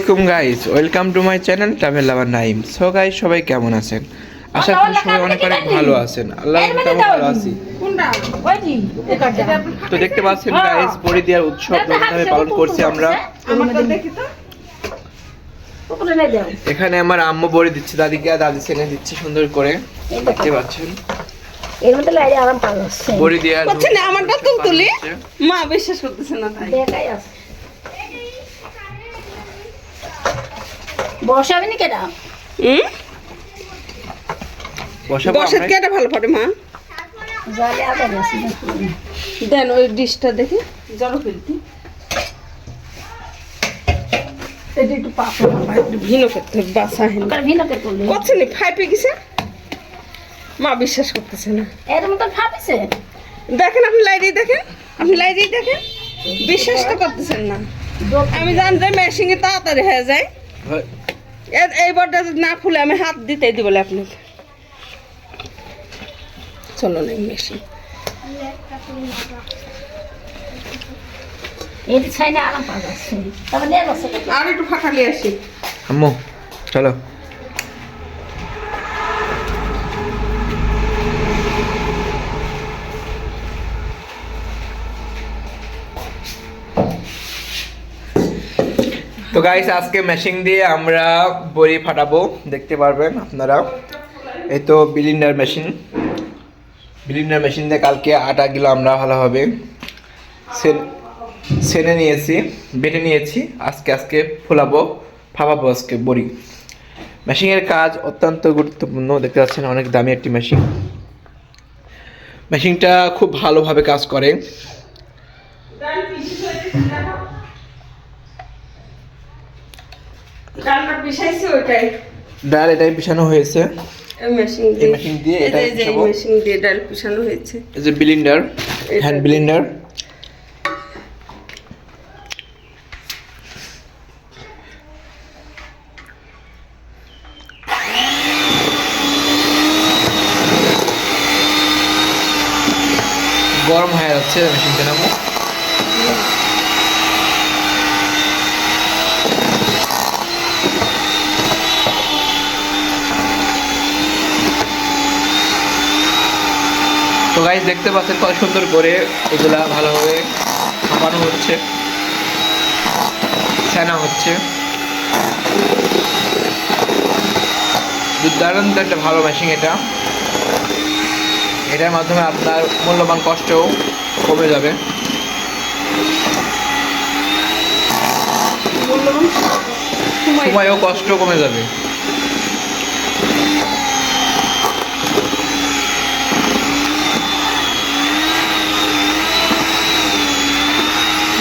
আসসালামাইকুম guys welcome to my channel travel lover Naim so guys সবাই কেমন আছেন? আশা করি সবাই অনেক অনেক ভালো আছেন। আল্লাহ তেমন ভালো আছি। তো দেখতে পাচ্ছেন গাইস বড়ি দেওয়ার উৎসব ধুমধামে পালন করছি আমরা। এখানে আমার আম্মু বড়ি দিচ্ছে দাদিকে আর দাদি ছেলে দিচ্ছে সুন্দর করে। দেখতে পাচ্ছেন? এর মধ্যে লাইরে আরাম পাওয়া যাচ্ছে। বড়ি দেওয়ার না, আমারটা তুল তুলি। মা বিশ্বাস করতেছে না তাই। দেখাই আছে। বসাবে নি কেটা হুম বসাবো বসাত কেটা ভালো পারে মা? জলে আবার আছে দেন ওই ডিশটা দেখি। জল ফেলতি। এটা একটু পাপা বাবা একটু ভিনো করতে বাসা হেন। করছে নি? ফাইপে গেছে? মা বিশ্বাস করতেছে না। এর মতো ফাটিছে দেখেন আপনি লাইটেই দেখেন। আপনি লাইটেই দেখেন। বিশ্বাস তো করতেছেন না। আমি জানি যে মেশিনে তাড়াতাড়ি হয়ে যায়। এই বড়টা যদি না ফুলে আমি হাত দিতেই দিব আপনাকে। চলো না মেশিন। আর একটু ফাঁকালি আসি। আম্মু চলো। তো গাইস আজকে মেশিন দিয়ে আমরা বড়ি ফাটাবো, দেখতে পারবেন আপনারা। এই তো বিলিন্ডার মেশিন বিলিন্ডার মেশিন দিয়ে কালকে আটা গিলো আমরা ভালোভাবে সেনে নিয়েছি, বেটে নিয়েছি। আজকে আজকে ফোলাবো ফাপাবো আজকে বড়ি। মেশিনের কাজ অত্যন্ত গুরুত্বপূর্ণ। দেখতে পাচ্ছেন অনেক দামি একটি মেশিন মেশিনটা খুব ভালোভাবে কাজ করে। ডালটা ওইটাই। ডাল এটাই পিছানো হয়েছে। এই মেশিন দিয়ে। মেশিন দিয়ে এই যে- এটাই এই যে এই পিষাবো। মেশিন দিয়ে ডাল পিসানো হয়েছে। এই যে বিলিন্ডার হ্যান্ড বিলিন্ডার গরম হয়ে যাচ্ছে মেশিনটা নামো। তো গাইজ দেখতে পাচ্ছেন কত সুন্দর করে এগুলা ভালোভাবে ছাপানো হচ্ছে। ছানা হচ্ছে। দুর্দান্ত একটা ভালো মেশিন এটা। এটার মাধ্যমে আপনার মূল্যবান কষ্টও কমে যাবে। সময়। সময়ও কষ্ট কমে যাবে।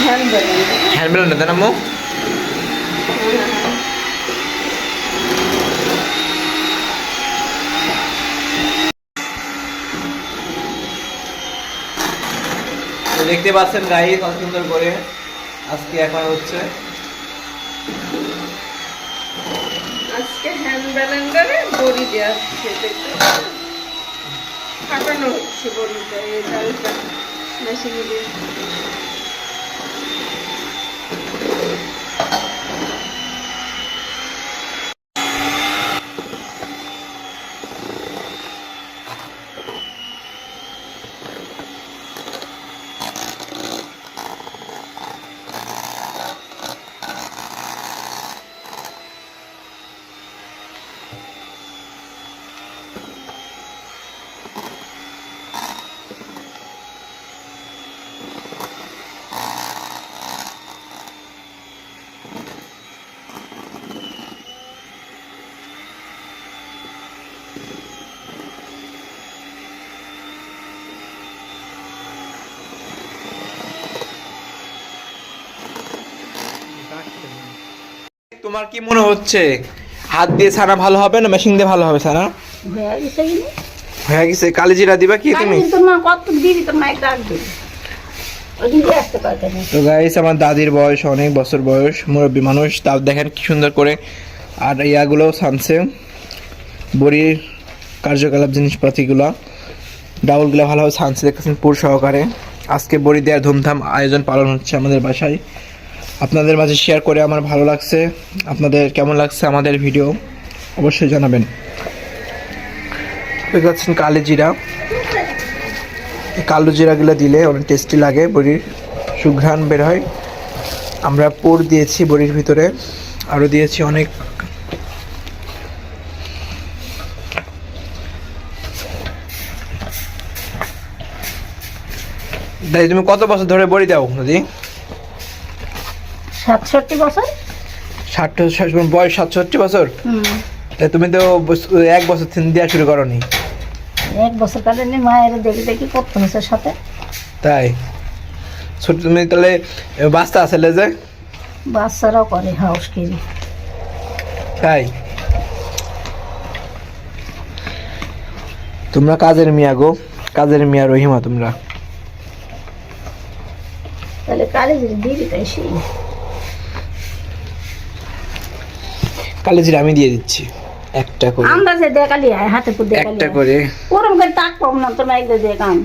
দেন আম্মু তো দেখতে পাচ্ছেন গাড়ি কত সুন্দর করে আজকে এখন হচ্ছে। আজকে হ্যান্ড ব্যালেন্ডারে বড়ি দেওয়া হচ্ছে দেখতে ফাটানো হচ্ছে বড়িটা এই মেশিনে দিয়ে। তোমার কি মনে হচ্ছে? হাত দিয়ে ছানা ভালো হবে না মেশিন দিয়ে ভালো হবে ছানা? হয়ে গেছে কালি জিরা দিবা কি তুমি? তো গাইস আমার দাদির বয়স অনেক বছর বয়স মুরব্বী মানুষ তাও দেখেন কি সুন্দর করে। আর ইয়াগুলো ছানছে। বড়ির কার্যকলাপ জিনিসপাতিগুলো ডাউলগুলো ভালোভাবে ছানছে দেখতেছেন পুর সহকারে। আজকে বড়ি দেওয়ার ধুমধাম আয়োজন পালন হচ্ছে আমাদের বাসায়। আপনাদের মাঝে শেয়ার করে আমার ভালো লাগছে। আপনাদের কেমন লাগছে আমাদের ভিডিও অবশ্যই জানাবেন। পাচ্ছেন কালো জিরা। কালো জিরাগুলো দিলে অনেক টেস্টি লাগে, বড়ির সুঘ্রাণ বের হয়। আমরা পুর দিয়েছি বড়ির ভিতরে আরও দিয়েছি অনেক। দাদি, তুমি কত বছর ধরে বড়ি দাও, দাদি? সাতষট্টি বছর? ষাট বয়স সাতষট্টি বছর? তাই তুমি তো এক বছর থেকে দেওয়া শুরু করনি। এক বছর মায়ের দেখি দেখি করতে হয়েছে সাথে। তাই? ছোট তুমি তাহলে বাস্তা আসলে যে? বাচ্চারাও করে হাউস কিনে তাই? তোমরা কাজের মিয়া গো। কাজের মিয়া রহিমা তোমরা। তাহলে কালে যদি দিবি তাই সেই। কালে জিরা আমি দিয়ে দিচ্ছি। একটা করে। আমরা যে দেখালি আয় হাতে পুর দেখালি। একটা করে। ওরম করে তাক পাবো না তোর মাইক দিয়ে দেখাম।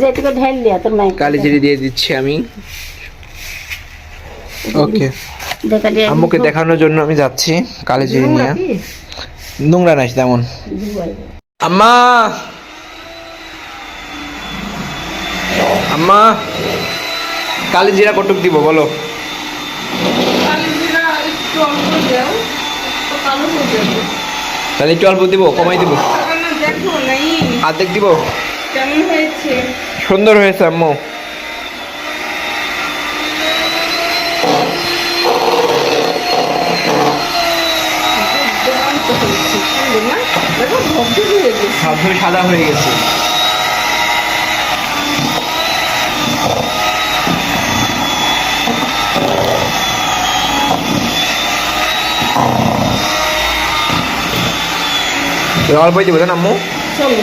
যেটুকু ঢেল দিয়া তোর মাইক কালি জিরে দিয়ে দিচ্ছি আমি। ওকে। দেখালি আম্মুকে দেখানোর জন্য আমি যাচ্ছি কালি জিরে নিয়ে। নোংরা নাই তেমন। আম্মা! আম্মা! কালি জিরা কটুক দিব বলো? কালো জিরা একটু অল্প দাও। তাহলে একটু অল্প দিব কমাই দিব। অর্ধেক দিব? সুন্দর হয়েছে আম্মু। সাদা হয়ে গেছে। অল্পই দিব না আম্মু চলো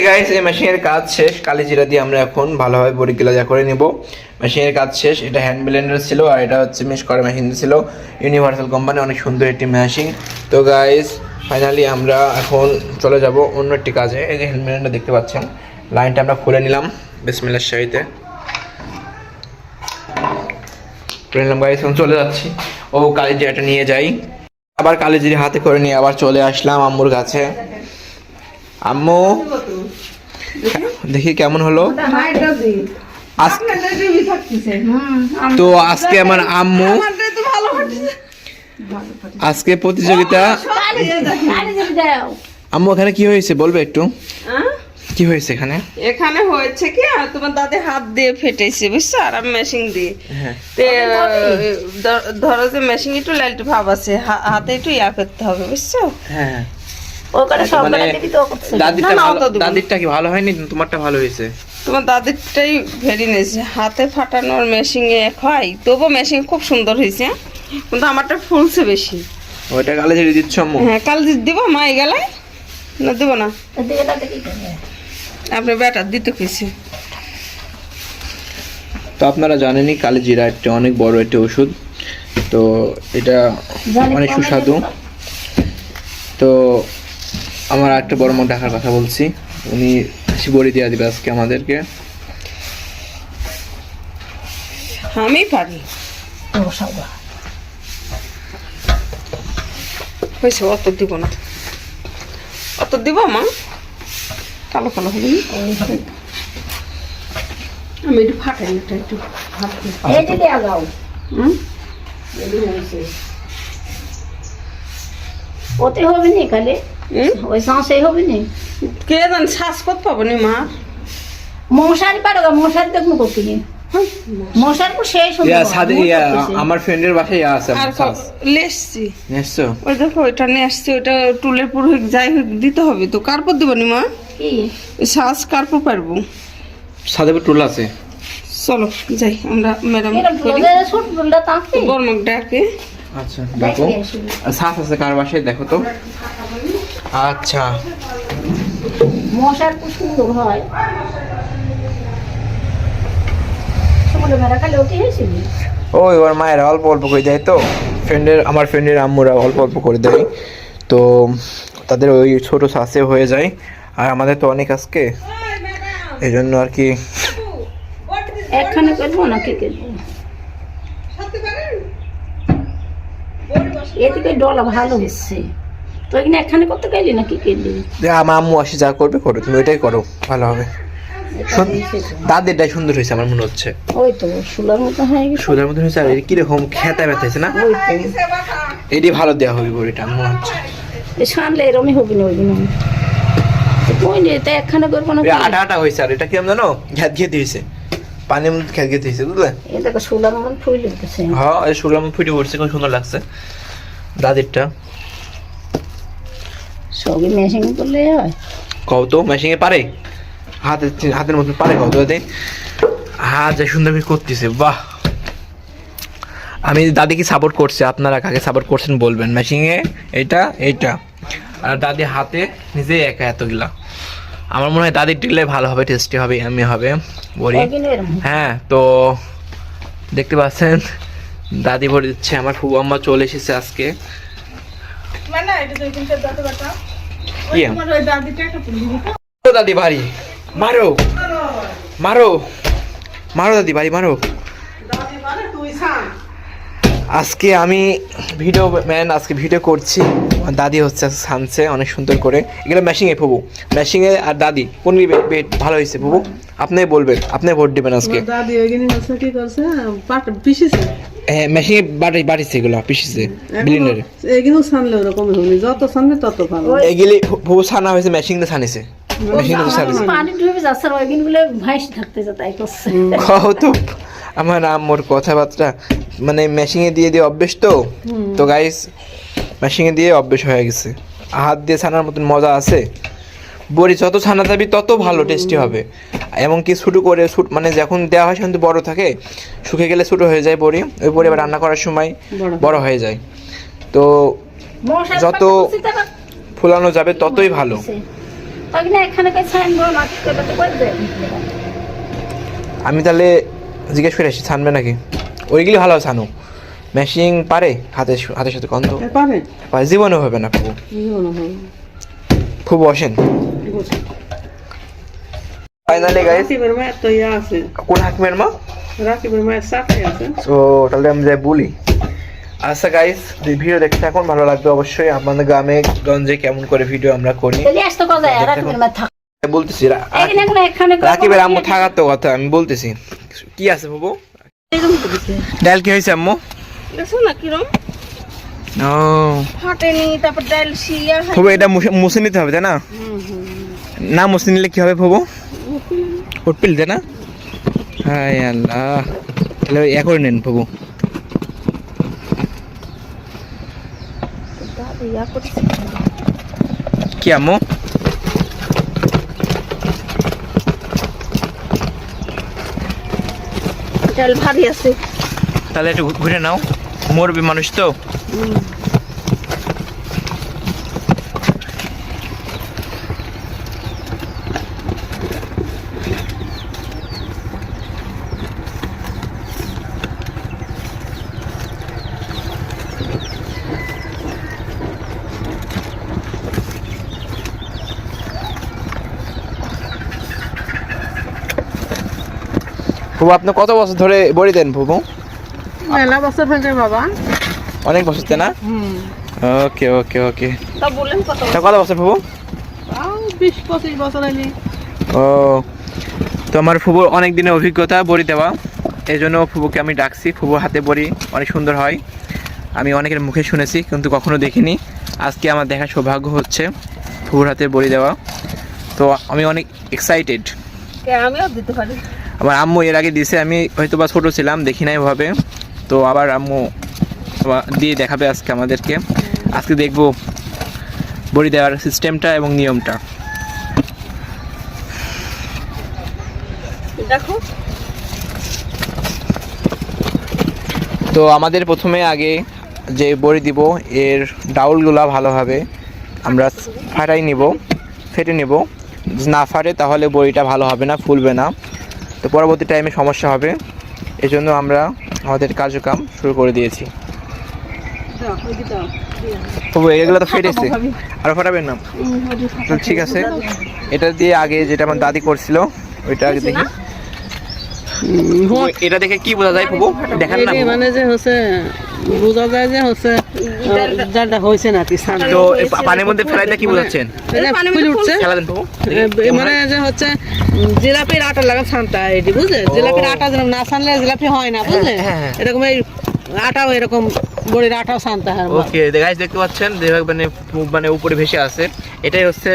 গাইস এই মেশিনের কাজ শেষ। কালি জিরা দিয়ে আমরা এখন ভালোভাবে বড়ি যা করে নেব। মেশিনের কাজ শেষ। এটা হ্যান্ড ব্লেন্ডার ছিল আর এটা হচ্ছে মিস করা মেশিন ছিল। ইউনিভার্সাল কোম্পানি অনেক সুন্দর একটি মেশিন তো গাইস ফাইনালি আমরা এখন চলে যাব অন্য একটি কাজে। এই যে হ্যান্ড ব্লেন্ডার দেখতে পাচ্ছেন। লাইনটা আমরা খুলে নিলাম। বিসমিল্লার সাহিতে খুলে নিলাম গাইস এখন চলে যাচ্ছি। ও, কালি জিরাটা নিয়ে যাই। আবার কালি জিরা হাতে করে নিয়ে আবার চলে আসলাম আম্মুর কাছে। আম্মু দেখি কেমন হলো। তো আজকে আমার আম্মু আজকে প্রতিযোগিতা আম্মু এখানে কি হয়েছে? বলবে একটু। কি হয়েছে এখানে? এখানে হয়েছে কি আর তোমার দাদি হাত দিয়ে ফেটেছে বুঝছ? আর আমি মেশিন দিয়ে। হ্যাঁ। তে ধরো যে মেশিন একটু লাইট ভাব আছে হাতে একটু ইয়া করতে হবে বুঝছ? হ্যাঁ। ও করে সব মানে দিবি তো ভালো। দাদিরটা কি ভালো হয়নি? তোমারটা ভালো হয়েছে। তোমার দাদিরটাই ভেরি নেছে হাতে ফাটানোর মেশিনে হয় তবু মেশিন খুব সুন্দর হয়েছে কিন্তু আমারটা ফুলছে বেশি। ওইটা কালে ছেড়ে দিচ্ছ হ্যাঁ কাল দিব মা এই গেলে? না দিব না। ব্যাটার দিতে কেছি তো আপনারা জানেনই কালি জিরা একটা অনেক বড় একটা ওষুধ। তো এটা অনেক সুস্বাদু। তো আমার একটা বড় মন ঢাকার কথা বলছি। উনি বড়ি দিয়ে দিবে আজকে আমাদেরকে। আমি পারি। হয়েছে অত দিব না। অত দিব মা? কালো কালো হবে আমি একটু ফাটাই এটা একটু ওতে হবে নি কালে হুম? ওই সাঁসে হবে নি? কে জান শ্বাস করতে পাবো নি মা? মশারি পারো গা মশারি দেখব কিনে মশার পর শেষ হলো ইয়া সাদে ইয়া আমার ফ্রেন্ডের বাসায় ইয়া আছে লেসছি নেছো ওই দেখো ওইটা নিয়ে আসছি ওইটা টুলের পুরো যাই হোক দিতে হবে তো। কার্পর দেবো নি মা? শ্বাস কার্পর পারব সাদে টুল আছে। চলো যাই আমরা ম্যাডাম বর্মক ডাকে। আচ্ছা দেখো। সাস আছে কার বাসায় দেখো তো। আচ্ছা। মশার খুব সুন্দর হয়। ওই ওর মায়ের অল্প অল্প করে দেয় তো। ফ্রেন্ডের আমার ফ্রেন্ডের আম্মুরা অল্প অল্প করে দেয়। তো তাদের ওই ছোট শ্বাসে হয়ে যায়। আর আমাদের তো অনেক আজকে। এই জন্য আর কি। একখানে করব না করব এদিকে ডলা ভালো হচ্ছে। তো এখানে একখানে করতে গেলি না কি করলি আমার আম্মু আসি যা করবে করো তুমি ওইটাই করো ভালো হবে। দাদেরটাই সুন্দর হয়েছে আমার মনে হচ্ছে। ওই তো সুলার মতো হয়ে গেছে। সুদের মধ্যে হয়েছে আর এর কীরকম খেতে ব্যথা হয়েছে না? এটি ভালো দেওয়া হবে বড়িটা মনে হচ্ছে। সানলে এরমই হবে না ওই দিন। ওই যে তাই একখানে করব না আটা আটা হয়েছে আর এটা কি আমি জানো? ঘ্যাত ঘেতে হয়েছে। পানির মধ্যে হয়েছে বুঝলে? এ দেখো সুলার মতো ফুল উঠেছে হ্যাঁ এই ফুটে উঠছে খুব সুন্দর লাগছে। দাদিরটা সবই মেশিং করলে হয়। কও তো মেশিনে পারে? হাতের হাতের মতন পারে কত দাদি হাত যা সুন্দর করতেছে বাহ। আমি দাদিকে সাপোর্ট করছি আপনারা কাকে সাপোর্ট করছেন বলবেন। মেশিনে এইটা এইটা। আর দাদি হাতে নিজেই একা এতগুলা। আমার মনে হয় দাদির টিলে ভালো হবে টেস্টি হবে আমি হবে। বলি। হ্যাঁ তো দেখতে পাচ্ছেন দাদি ভরে দিচ্ছে আমার ফুবু আম্মা চলে এসেছে আজকে। মানে এটা দুই তিনটা দাঁতে বাটা কি তোমার ওই দাদিটা একটা পুলি দিবি দাদি বাড়ি মারো। মারো। মারো। দাদি বাড়ি মারো। দাদি মানে তুই সান আজকে আমি ভিডিও ম্যান আজকে ভিডিও করছি। দাদি হচ্ছে সানছে অনেক সুন্দর করে। এগুলো ম্যাশিংয়ে ফুবু। ম্যাশিংয়ে আর দাদি কোন ভালো হয়েছে ফুবু? আপনি বলবেন আপনি ভোট দেবেন আজকে। দাদি ওইখানে কি করছে পিসিছে হ্যাঁ এগুলো পিসিছে বিলিন্ডারে এগুলো ছানলে ওরকম হয়নি যত ছানবে তত ভালো। এগুলি ছানা হয়েছে ম্যাশিং দিয়ে ছানিছে। ম্যাশিং দিয়ে ছানিছে। পানি ডুবে যাচ্ছে আর ওই দিনগুলো ভাইস থাকতে যা তাই করছে। আমার আম্মুর কথাবার্তা মানে মেশিনে দিয়ে দিয়ে অভ্যেস তো। তো গাইস মেশিনে দিয়ে অভ্যেস হয়ে গেছে। হাত দিয়ে ছানার মতন মজা আছে। বড়ি যত ছানা যাবি তত ভালো টেস্টি হবে। এমনকি ছোটো করে ছুট মানে যখন দেওয়া হয় কিন্তু বড় থাকে শুকে গেলে ছোটো হয়ে যায় বড়ি। ওই বড়ি আবার রান্না করার সময় বড়। হয়ে যায়। তো যত ফুলানো যাবে ততই ভালো। আমি তাহলে জিজ্ঞেস করে আসি ছানবে নাকি? ওইগুলি ভালো ছানো মেশিং পারে হাতের হাতের সাথে গন্ধ? পারে। পারে। জীবনে হবে না ফুবু জীবন হবে খুব বসেন ফাইনালি গাইস কোন হাকিমের মা? তো তাহলে আমি যাই বলি। আচ্ছা গাইস ভিডিও দেখতে থাকুন ভালো লাগবে অবশ্যই। আপনাদের গ্রামে গঞ্জে কেমন করে ভিডিও আমরা করি। বলতেছি রাকিবের আম্মু থাকার তো কথা আমি বলতেছি। কি আছে বাবু? ডাল কি হয়েছে আম্মু? দেখছ না কিরম? ও। ফাটেনি তারপর ডাল শিয়া ফুবু এটা মুছে- নিতে হবে তাই না? না মুছে নিলে কি হবে ফুবু? উঠপিল তাই না? হায় আল্লাহ। তাহলে ইয়া করে নেন ফুবু। কি ডাল ভারী আছে। তাহলে একটু ঘুরে নাও। মরবি মানুষ তো। আপনি কত বছর ধরে বড়ি দেন ফুবু মেলা বছর ফেলছে বাবা। অনেক বছর তাই না ওকে ওকে ওকে তা কত বছর? ফুবু? তাও বিশ পঁচিশ বছর ও তো আমার ফুবুর অনেক দিনের অভিজ্ঞতা বড়ি দেওয়া। এই জন্য ফুবুকে আমি ডাকছি। ফুবুর হাতে বড়ি অনেক সুন্দর হয়। আমি অনেকের মুখে শুনেছি কিন্তু কখনো দেখিনি। আজকে আমার দেখার সৌভাগ্য হচ্ছে ফুবুর হাতে বড়ি দেওয়া। তো আমি অনেক এক্সাইটেড আমিও দিতে পারি। আমার আম্মু এর আগে দিছে আমি হয়তো বা ছোটো ছিলাম দেখি নাই ভাবে তো আবার আম্মু দিয়ে দেখাবে আজকে আমাদেরকে। আজকে দেখব বড়ি দেওয়ার সিস্টেমটা এবং নিয়মটা। দেখো। তো আমাদের প্রথমে আগে যে বড়ি দিব এর ডাউলগুলা ভালোভাবে আমরা ফাটাই নিব ফেটে নেব। না ফাটে তাহলে বড়িটা ভালো হবে না ফুলবে না। তো পরবর্তী টাইমে সমস্যা হবে। এই জন্য আমরা আমাদের কার্যক্রম শুরু করে দিয়েছি। তবু এগুলো তো ফেটেছে। আর ফাটাবেন না? তো ঠিক আছে। এটা দিয়ে আগে যেটা আমার দাদি করছিল ওইটা আগে দেখি। এটা দেখে কি বোঝা যায় ফুবু দেখান না। মানে যে হচ্ছে বোঝা যায় যে হচ্ছে যাটা হয়েছে নাকি সামনে তো পানির মধ্যে ফেলাইতে কি বোঝাচ্ছেন? ফুল উঠছে। খেলা দেন ফুবু এ, মানে যে হচ্ছে জিলাপির আটা লাগা ছানটা এটি বুঝলে? জিলাপির আটা যেরকম না ছানলে জিলাপি হয় না বুঝলে? হ্যাঁ, হ্যাঁ। এরকম এই আটাও এরকম বড়ির আটাও ছানতে হয় ওকে গাইস দেখতে পাচ্ছেন যেভাবে মানে মানে উপরে ভেসে আছে এটাই হচ্ছে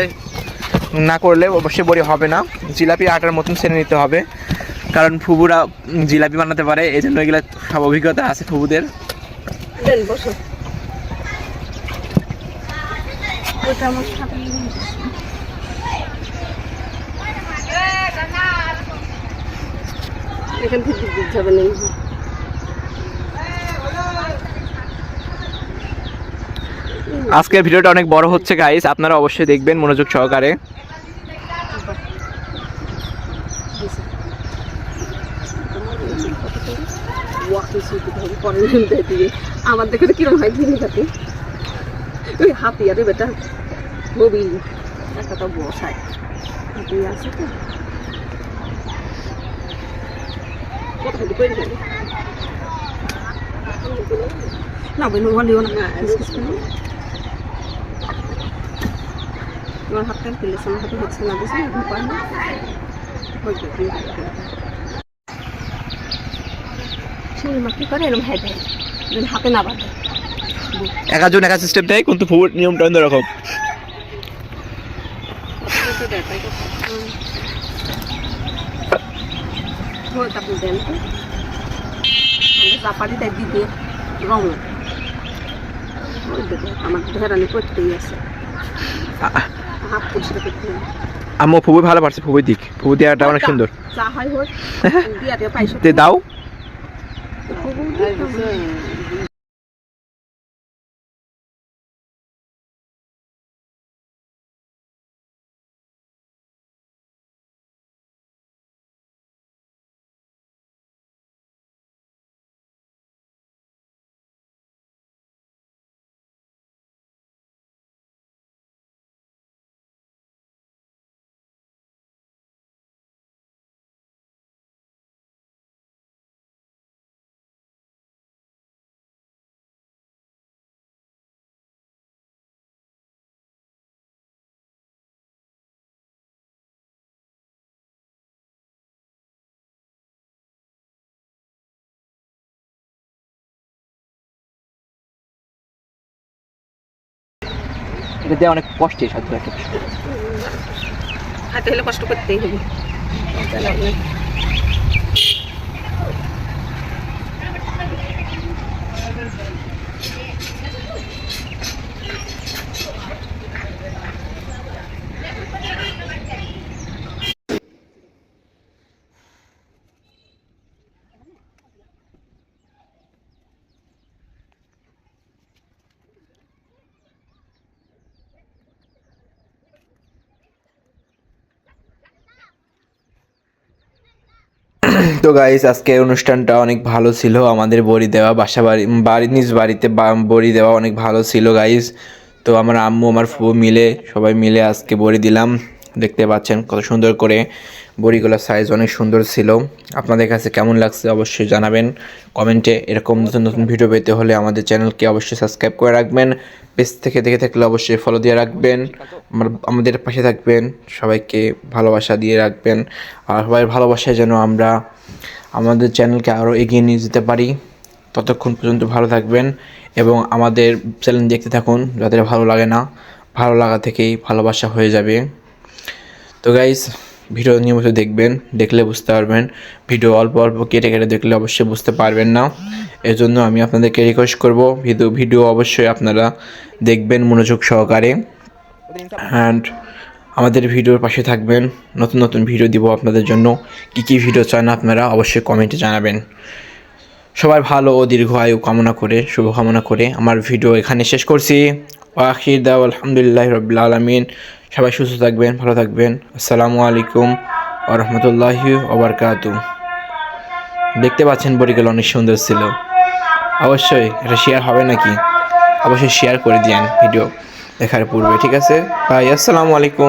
না করলে অবশ্যই বড়ি হবে না। জিলাপি আটার মতন ছেড়ে নিতে হবে। কারণ ফুবুরা জিলাপি বানাতে পারে এই জন্য এগুলো সব অভিজ্ঞতা আছে ফুবুদের। এখান থেকে আজকের ভিডিওটা অনেক বড় হচ্ছে গাইস আপনারা অবশ্যই দেখবেন মনোযোগ সহকারে। আমার দেখে তো কিরম হয় ওই বেটা মোবিল একটা তো বসায়। হাতিয়া আছে তো। কত করে না বেনু হলিও না কিসকিস করে আমার হাতটা ফেলে আমার হাতে হচ্ছে না বুঝলি? এখন পাই না মা কি করে? এরকম হেঁটে যদি হাতে না বাঁধে। এক একজন এক সিস্টেম দেয় কিন্তু ফুবুর নিয়মটা অন্যরকম। ওটা বুঝেন তো চাপাটি তাই দিতে রং। আমার ধরানি করতেই আছে। হাফ পরিষ্কার করতে হবে। আম্মু ভালো পারছে ফুবুর দিক। খুবই দেওয়াটা অনেক সুন্দর। চা হয় হোক দিয়ে তে দাও। এটা দেওয়া অনেক সাথে একটা হাতে হলে কষ্ট করতেই হবে। তো গাইস আজকে অনুষ্ঠানটা অনেক ভালো ছিল। আমাদের বড়ি দেওয়া, বাসা বাড়ি বাড়ি, নিজ বাড়িতে বড়ি দেওয়া অনেক ভালো ছিল গাইস তো আমার আম্মু, আমার ফু মিলে, সবাই মিলে আজকে বড়ি দিলাম। দেখতে পাচ্ছেন কত সুন্দর করে বড়িগুলোর সাইজ অনেক সুন্দর ছিল। আপনাদের কাছে কেমন লাগছে অবশ্যই জানাবেন। কমেন্টে এরকম নতুন নতুন ভিডিও পেতে হলে আমাদের চ্যানেলকে অবশ্যই সাবস্ক্রাইব করে রাখবেন। পেজ থেকে দেখে থাকলে অবশ্যই ফলো দিয়ে রাখবেন। আমাদের পাশে থাকবেন। সবাইকে ভালোবাসা দিয়ে রাখবেন। আর সবাই ভালোবাসায় যেন আমরা আমাদের চ্যানেলকে আরও এগিয়ে নিয়ে যেতে পারি। ততক্ষণ পর্যন্ত ভালো থাকবেন এবং আমাদের চ্যানেল দেখতে থাকুন। যাদের ভালো লাগে না, ভালো লাগা থেকেই ভালোবাসা হয়ে যাবে। তো গাইস ভিডিও নিয়মিত দেখবেন, দেখলে বুঝতে পারবেন। ভিডিও অল্প অল্প কেটে কেটে দেখলে অবশ্যই বুঝতে পারবেন না। এজন্য আমি আপনাদেরকে রিকোয়েস্ট করব ভিডিও ভিডিও অবশ্যই আপনারা দেখবেন মনোযোগ সহকারে। অ্যান্ড আমাদের ভিডিওর পাশে থাকবেন। নতুন নতুন ভিডিও দিব আপনাদের জন্য। কী কী ভিডিও চান আপনারা অবশ্যই কমেন্টে জানাবেন। সবাই ভালো ও দীর্ঘ আয়ু কামনা করে, শুভকামনা করে আমার ভিডিও এখানে শেষ করছি। আখির দাও আলহামদুলিল্লাহ রবিল আলমিন। সবাই সুস্থ থাকবেন, ভালো থাকবেন। আসসালামু আলাইকুম ও রহমতুল্লাহি ওবরকাতু দেখতে পাচ্ছেন বরিগুলো অনেক সুন্দর ছিল। অবশ্যই এটা শেয়ার হবে নাকি? অবশ্যই শেয়ার করে দিয়েন ভিডিও দেখার পূর্বে, ঠিক আছে? ভাই, আসসালামু আলাইকুম।